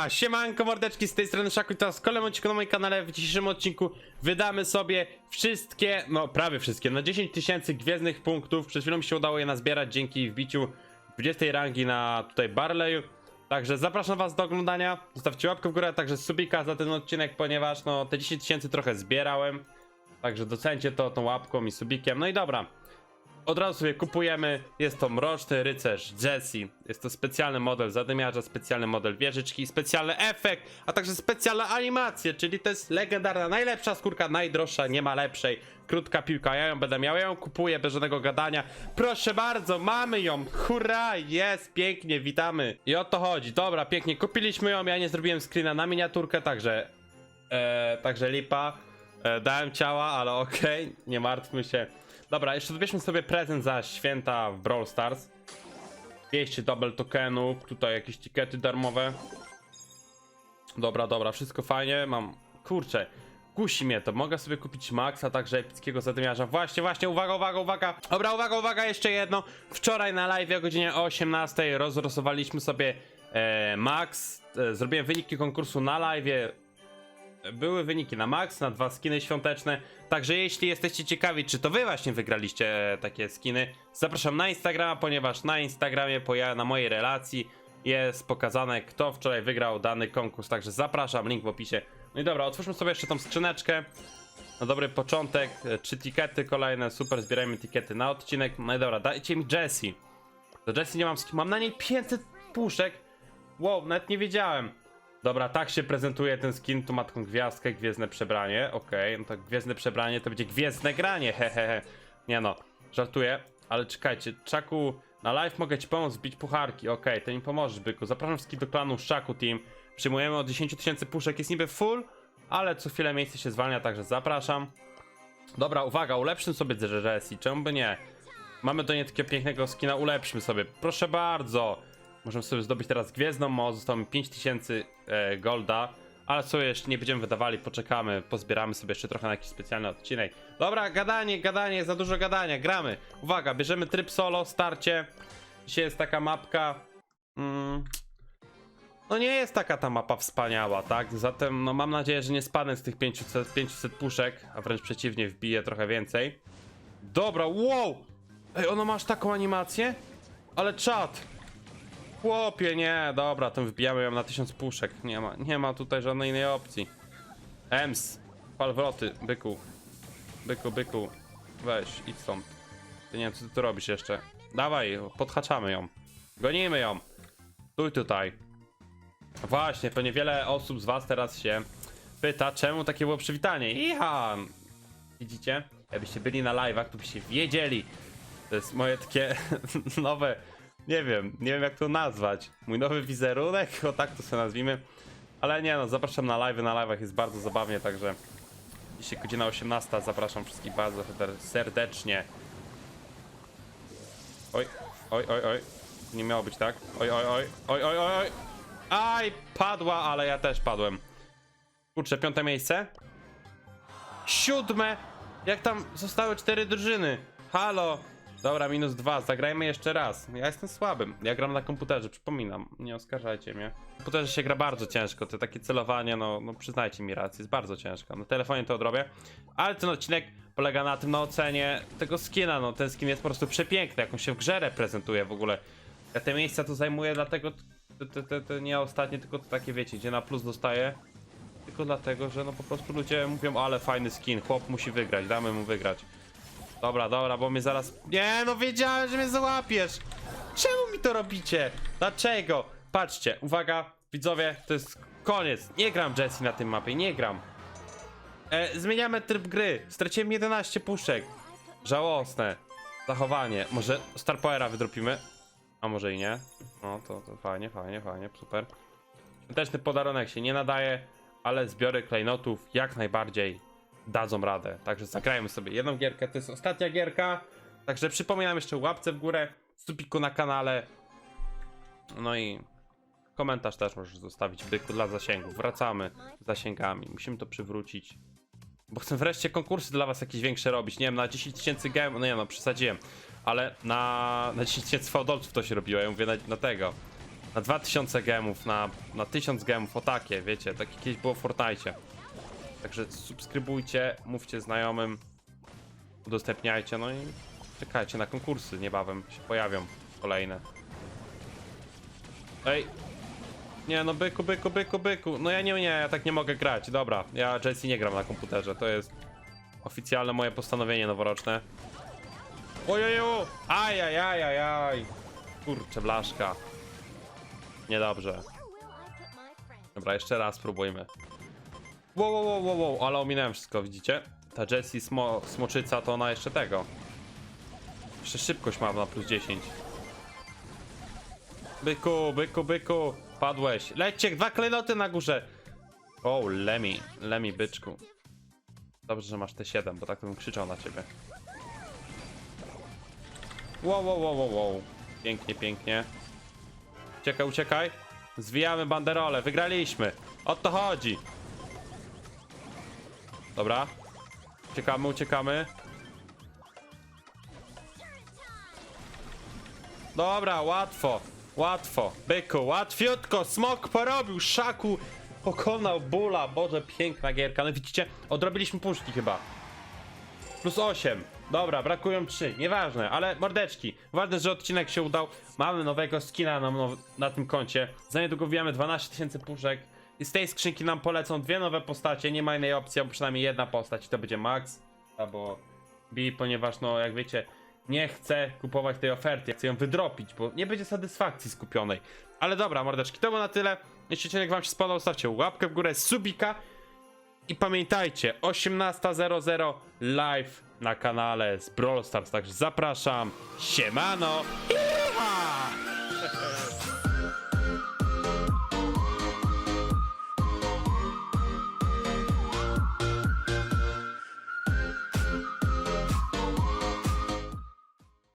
Siema, siemanko mordeczki, z tej strony Szaku i teraz kolejny odcinku na moim kanale. W dzisiejszym odcinku wydamy sobie wszystkie, no prawie wszystkie, no 10 tysięcy gwiezdnych punktów. Przed chwilą mi się udało je nazbierać dzięki wbiciu 20 rangi na tutaj Barley. Także zapraszam was do oglądania, zostawcie łapkę w górę, a także subika za ten odcinek, ponieważ no te 10 tysięcy trochę zbierałem. Także docencie to tą łapką i subikiem. No i dobra, od razu sobie kupujemy. Jest to Mroczny Rycerz Jesse. Jest to specjalny model zadymiarza, specjalny model wieżyczki, specjalny efekt, a także specjalna animacja, czyli to jest legendarna, najlepsza skórka, najdroższa, nie ma lepszej. Krótka piłka, ja ją będę miał, ja ją kupuję bez żadnego gadania. Proszę bardzo, mamy ją, hurra, jest, pięknie, witamy. I o to chodzi, dobra, pięknie, kupiliśmy ją, ja nie zrobiłem screena na miniaturkę, także, e, także lipa. E, dałem ciała, ale okej, nie martwmy się. Dobra, jeszcze dobierzmy sobie prezent za święta w Brawl Stars. 200 double tokenów, tutaj jakieś tikety darmowe. Dobra, dobra, wszystko fajnie, mam... Kurczę, kusi mnie to, mogę sobie kupić Max, a także epickiego zadymiarza. Właśnie, właśnie, uwaga, uwaga, uwaga! Dobra, uwaga, uwaga, jeszcze jedno. Wczoraj na live o godzinie 18 rozrosowaliśmy sobie e, Max. E, zrobiłem wyniki konkursu na live były wyniki na max, na dwa skiny świąteczne. Także jeśli jesteście ciekawi, czy to wy właśnie wygraliście e, takie skiny, zapraszam na Instagrama, ponieważ na Instagramie, poja- na mojej relacji jest pokazane, kto wczoraj wygrał dany konkurs. Także zapraszam, link w opisie. No i dobra, otwórzmy sobie jeszcze tą skrzyneczkę. Na dobry początek, e, trzy tikety kolejne, super, zbierajmy tikety na odcinek. No i dobra, dajcie mi Jessie. Do Jessie nie mam skin, mam na niej 500 puszek. Wow, nawet nie wiedziałem. Dobra, tak się prezentuje ten skin, tu ma taką gwiazdkę, gwiezdne przebranie, okej, no to gwiezdne przebranie to będzie gwiezdne granie, hehehe. Nie no, żartuję, ale czekajcie, Czaku, na live mogę ci pomóc zbić pucharki, okej, to mi pomożesz, byku. Zapraszam wszystkich do klanu Szaku Team, przyjmujemy od 10 tysięcy puszek, jest niby full, ale co chwilę miejsce się zwalnia, także zapraszam. Dobra, uwaga, ulepszmy sobie Jesse, czemu by nie? Mamy do niej takiego pięknego skina, ulepszmy sobie, proszę bardzo. Możemy sobie zdobyć teraz gwiezdną moc, zostało mi 5000 e, golda, ale co jeszcze nie będziemy wydawali, poczekamy, pozbieramy sobie jeszcze trochę na jakiś specjalny odcinek. Dobra, gadanie, gadanie, za dużo gadania, gramy. Uwaga, bierzemy tryb solo, starcie. Dzisiaj jest taka mapka. Mm, no nie jest taka ta mapa wspaniała, tak? Zatem no mam nadzieję, że nie spadnę z tych 500, 500 puszek, a wręcz przeciwnie, wbiję trochę więcej. Dobra, wow! Ej, ono masz taką animację? Ale czad! Chłopie, nie, dobra, to wbijamy ją na 1000 puszek. Nie ma, nie ma tutaj żadnej innej opcji. Ems, palwroty, byku. Byku, byku. Weź, idź stąd. Ty nie wiem, co ty tu robisz jeszcze. Dawaj, podhaczamy ją. Gonimy ją. Stój tutaj. Właśnie, pewnie wiele osób z was teraz się pyta, czemu takie było przywitanie. Iha! Widzicie? Jakbyście byli na live'ach, to byście wiedzieli. To jest moje takie nowe nie wiem, nie wiem jak to nazwać. Mój nowy wizerunek, o tak to sobie nazwijmy. Ale nie no, zapraszam na live, na live'ach jest bardzo zabawnie, także dzisiaj godzina 18, zapraszam wszystkich bardzo serdecznie. Oj, oj, oj, oj. Nie miało być tak. Oj, oj, oj, oj, oj, oj, oj. Aj, padła, ale ja też padłem. Kurczę, piąte miejsce. Siódme! Jak tam zostały cztery drużyny? Halo! Dobra, minus dwa, zagrajmy jeszcze raz. Ja jestem słabym. Ja gram na komputerze, przypominam. Nie oskarżajcie mnie. Na komputerze się gra bardzo ciężko. To takie celowanie, no, no przyznajcie mi rację, jest bardzo ciężko. Na telefonie to odrobię. Ale ten odcinek polega na tym, na ocenie tego skina. No, ten skin jest po prostu przepiękny, jak on się w grze reprezentuje w ogóle. Ja te miejsca tu zajmuję, dlatego te, te, te, te nie ostatnie, tylko to takie wiecie, gdzie na plus dostaję. Tylko dlatego, że no po prostu ludzie mówią, ale fajny skin, chłop musi wygrać, damy mu wygrać. Dobra, dobra, bo mnie zaraz... Nie, no wiedziałem, że mnie załapiesz! Czemu mi to robicie? Dlaczego? Patrzcie, uwaga, widzowie, to jest koniec. Nie gram Jesse na tym mapie, nie gram. E, zmieniamy tryb gry. Straciłem 11 puszek. Żałosne. Zachowanie. Może Star Powera wydropimy? A może i nie? No, to, to fajnie, fajnie, fajnie, super. Świąteczny podarunek się nie nadaje, ale zbiory klejnotów jak najbardziej dadzą radę. Także zagrajmy sobie jedną gierkę, to jest ostatnia gierka. Także przypominam jeszcze łapce w górę, subiku na kanale. No i komentarz też możesz zostawić byku dla zasięgów. Wracamy z zasięgami, musimy to przywrócić. Bo chcę wreszcie konkursy dla was jakieś większe robić. Nie wiem, na 10 tysięcy gem, no nie no, przesadziłem. Ale na, na 10 tysięcy fałdolców to się robiło, ja mówię na, na tego. na 2000 gemów, na, na 1000 gemów, o takie, wiecie, tak jakieś było w Fortnite. Także subskrybujcie, mówcie znajomym, udostępniajcie, no i czekajcie na konkursy, niebawem się pojawią kolejne. Ej, nie no byku, byku, byku, byku, no ja nie, nie, ja tak nie mogę grać, dobra, ja Jesse nie gram na komputerze, to jest oficjalne moje postanowienie noworoczne. Ojeju, ajajajajaj, kurczę blaszka. Niedobrze. Dobra, jeszcze raz spróbujmy. Wow, wow, wow, wow, ale ominąłem wszystko, widzicie? Ta Jessie smo, smoczyca to ona jeszcze tego. Jeszcze szybkość ma na plus 10. Byku, byku, byku, padłeś. Lećcie, dwa klejnoty na górze. O, Lemi, Lemi byczku. Dobrze, że masz te 7, bo tak bym krzyczał na ciebie. Wow, wow, wow, wow, wow. Pięknie, pięknie. Uciekaj, uciekaj. Zwijamy banderole, wygraliśmy. O to chodzi. Dobra. Uciekamy, uciekamy. Dobra, łatwo. Łatwo. Byku, łatwiutko. Smok porobił, szaku. Pokonał bóla. Boże, piękna gierka. No widzicie, odrobiliśmy puszki chyba. Plus 8. Dobra, brakują 3. Nieważne, ale mordeczki. Ważne, że odcinek się udał. Mamy nowego skina na, na tym koncie. Za niedługo wbijamy 12 tysięcy puszek. I z tej skrzynki nam polecą dwie nowe postacie. Nie ma innej opcji, albo przynajmniej jedna postać. To będzie Max albo B, ponieważ no jak wiecie, nie chcę kupować tej oferty. Chcę ją wydropić, bo nie będzie satysfakcji skupionej. Ale dobra, mordeczki, to było na tyle. Jeśli odcinek wam się spodobał, stawcie łapkę w górę, subika. I pamiętajcie, 18.00 live na kanale z Brawl Stars, także zapraszam. Siemano!